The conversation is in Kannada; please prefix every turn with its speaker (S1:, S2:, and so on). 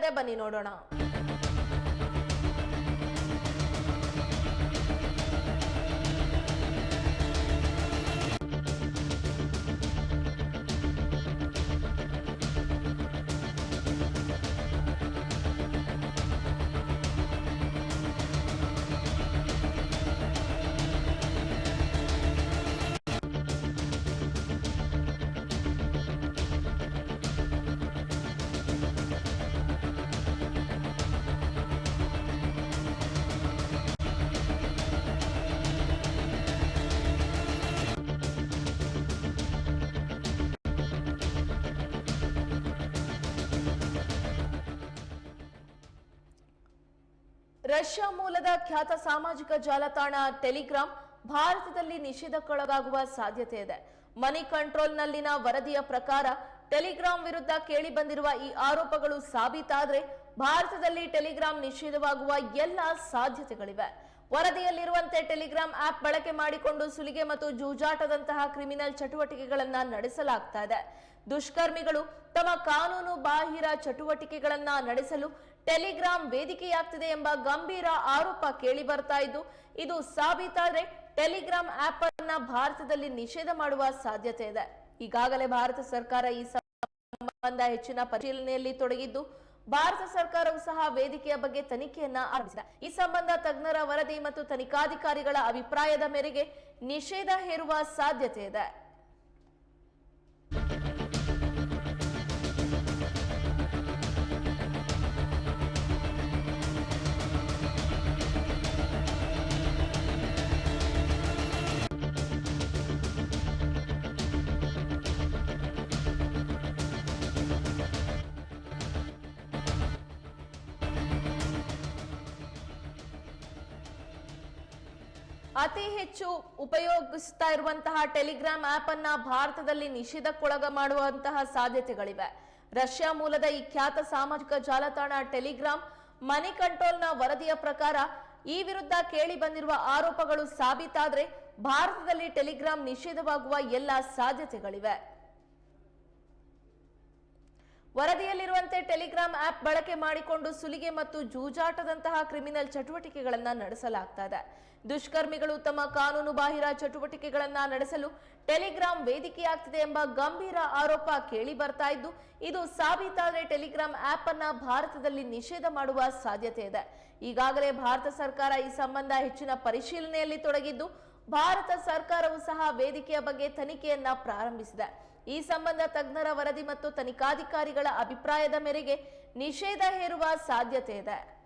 S1: ಇದೆ ಬನ್ನಿ ನೋಡೋಣ. ರಷ್ಯಾ ಮೂಲದ ಖ್ಯಾತ ಸಾಮಾಜಿಕ ಜಾಲತಾಣ ಟೆಲಿಗ್ರಾಮ್ ಭಾರತದಲ್ಲಿ ನಿಷೇಧಕ್ಕೊಳಗಾಗುವ ಸಾಧ್ಯತೆ ಇದೆ. ಮನಿ ಕಂಟ್ರೋಲ್ನಲ್ಲಿನ ವರದಿಯ ಪ್ರಕಾರ ಟೆಲಿಗ್ರಾಮ್ ವಿರುದ್ಧ ಕೇಳಿ ಬಂದಿರುವ ಈ ಆರೋಪಗಳು ಸಾಬೀತಾದ್ರೆ ಭಾರತದಲ್ಲಿ ಟೆಲಿಗ್ರಾಮ್ ನಿಷೇಧವಾಗುವ ಎಲ್ಲ ಸಾಧ್ಯತೆಗಳಿವೆ. ವರದಿಯಲ್ಲಿರುವಂತೆ ಟೆಲಿಗ್ರಾಮ್ ಆಪ್ ಬಳಕೆ ಮಾಡಿಕೊಂಡು ಸುಲಿಗೆ ಮತ್ತು ಜೂಜಾಟದಂತಹ ಕ್ರಿಮಿನಲ್ ಚಟುವಟಿಕೆಗಳನ್ನ ನಡೆಸಲಾಗ್ತಾ ಇದೆ. ದುಷ್ಕರ್ಮಿಗಳು ತಮ್ಮ ಕಾನೂನು ಬಾಹಿರ ಚಟುವಟಿಕೆಗಳನ್ನ ನಡೆಸಲು ಟೆಲಿಗ್ರಾಮ್ ವೇದಿಕೆಯಾಗ್ತಿದೆ ಎಂಬ ಗಂಭೀರ ಆರೋಪ ಕೇಳಿ ಬರ್ತಾ ಇದ್ದು, ಇದು ಸಾಬೀತಾದ್ರೆ ಟೆಲಿಗ್ರಾಮ್ ಆಪ್ ಅನ್ನ ಭಾರತದಲ್ಲಿ ನಿಷೇಧ ಮಾಡುವ ಸಾಧ್ಯತೆ ಇದೆ. ಈಗಾಗಲೇ ಭಾರತ ಸರ್ಕಾರ ಈ ಸಂಬಂಧ ಹೆಚ್ಚಿನ ಪರಿಶೀಲನೆಯಲ್ಲಿ ತೊಡಗಿದ್ದು, ಭಾರತ ಸರ್ಕಾರವು ಸಹ ವೇದಿಕೆಯ ಬಗ್ಗೆ ತನಿಖೆಯನ್ನ ಆರಂಭಿಸಿದೆ. ಈ ಸಂಬಂಧ ತಜ್ಞರ ವರದಿ ಮತ್ತು ತನಿಖಾಧಿಕಾರಿಗಳ ಅಭಿಪ್ರಾಯದ ಮೇರೆಗೆ ನಿಷೇಧ ಹೇರುವ ಸಾಧ್ಯತೆ ಇದೆ. ಅತಿ ಹೆಚ್ಚು ಉಪಯೋಗಿಸ್ತಾ ಇರುವಂತಹ ಟೆಲಿಗ್ರಾಮ್ ಆಪ್ ಅನ್ನ ಭಾರತದಲ್ಲಿ ನಿಷೇಧಕ್ಕೊಳಗ ಮಾಡುವಂತಹ ಸಾಧ್ಯತೆಗಳಿವೆ. ರಷ್ಯಾ ಮೂಲದ ಈ ಖ್ಯಾತ ಸಾಮಾಜಿಕ ಜಾಲತಾಣ ಟೆಲಿಗ್ರಾಮ್ ಮನಿ ಕಂಟ್ರೋಲ್ನ ವರದಿಯ ಪ್ರಕಾರ ಈ ವಿರುದ್ಧ ಕೇಳಿ ಬಂದಿರುವ ಆರೋಪಗಳು ಸಾಬೀತಾದ್ರೆ ಭಾರತದಲ್ಲಿ ಟೆಲಿಗ್ರಾಮ್ ನಿಷೇಧವಾಗುವ ಎಲ್ಲ ಸಾಧ್ಯತೆಗಳಿವೆ. ವರದಿಯಲ್ಲಿರುವಂತೆ ಟೆಲಿಗ್ರಾಮ್ ಆಪ್ ಬಳಕೆ ಮಾಡಿಕೊಂಡು ಸುಲಿಗೆ ಮತ್ತು ಜೂಜಾಟದಂತಹ ಕ್ರಿಮಿನಲ್ ಚಟುವಟಿಕೆಗಳನ್ನು ನಡೆಸಲಾಗ್ತಾ ಇದೆ ದುಷ್ಕರ್ಮಿಗಳು ತಮ್ಮ ಕಾನೂನು ಬಾಹಿರ ಚಟುವಟಿಕೆಗಳನ್ನ ನಡೆಸಲು ಟೆಲಿಗ್ರಾಮ್ ವೇದಿಕೆಯಾಗ್ತಿದೆ ಎಂಬ ಗಂಭೀರ ಆರೋಪ ಕೇಳಿ ಬರ್ತಾ ಇದ್ದು, ಇದು ಸಾಬೀತಾದರೆ ಟೆಲಿಗ್ರಾಮ್ ಆಪ್ ಅನ್ನ ಭಾರತದಲ್ಲಿ ನಿಷೇಧ ಮಾಡುವ ಸಾಧ್ಯತೆ ಇದೆ. ಈಗಾಗಲೇ ಭಾರತ ಸರ್ಕಾರ ಈ ಸಂಬಂಧ ಹೆಚ್ಚಿನ ಪರಿಶೀಲನೆಯಲ್ಲಿ ತೊಡಗಿದ್ದು ಭಾರತ ಸರ್ಕಾರವು ಸಹ ವೇದಿಕೆಯ ಬಗ್ಗೆ ತನಿಖೆಯನ್ನ ಪ್ರಾರಂಭಿಸಿದೆ. ಈ ಸಂಬಂಧ ತಜ್ಞರ ವರದಿ ಮತ್ತು ತನಿಖಾಧಿಕಾರಿಗಳ ಅಭಿಪ್ರಾಯದ ಮೇರೆಗೆ ನಿಷೇಧ ಹೇರುವ ಸಾಧ್ಯತೆ ಇದೆ.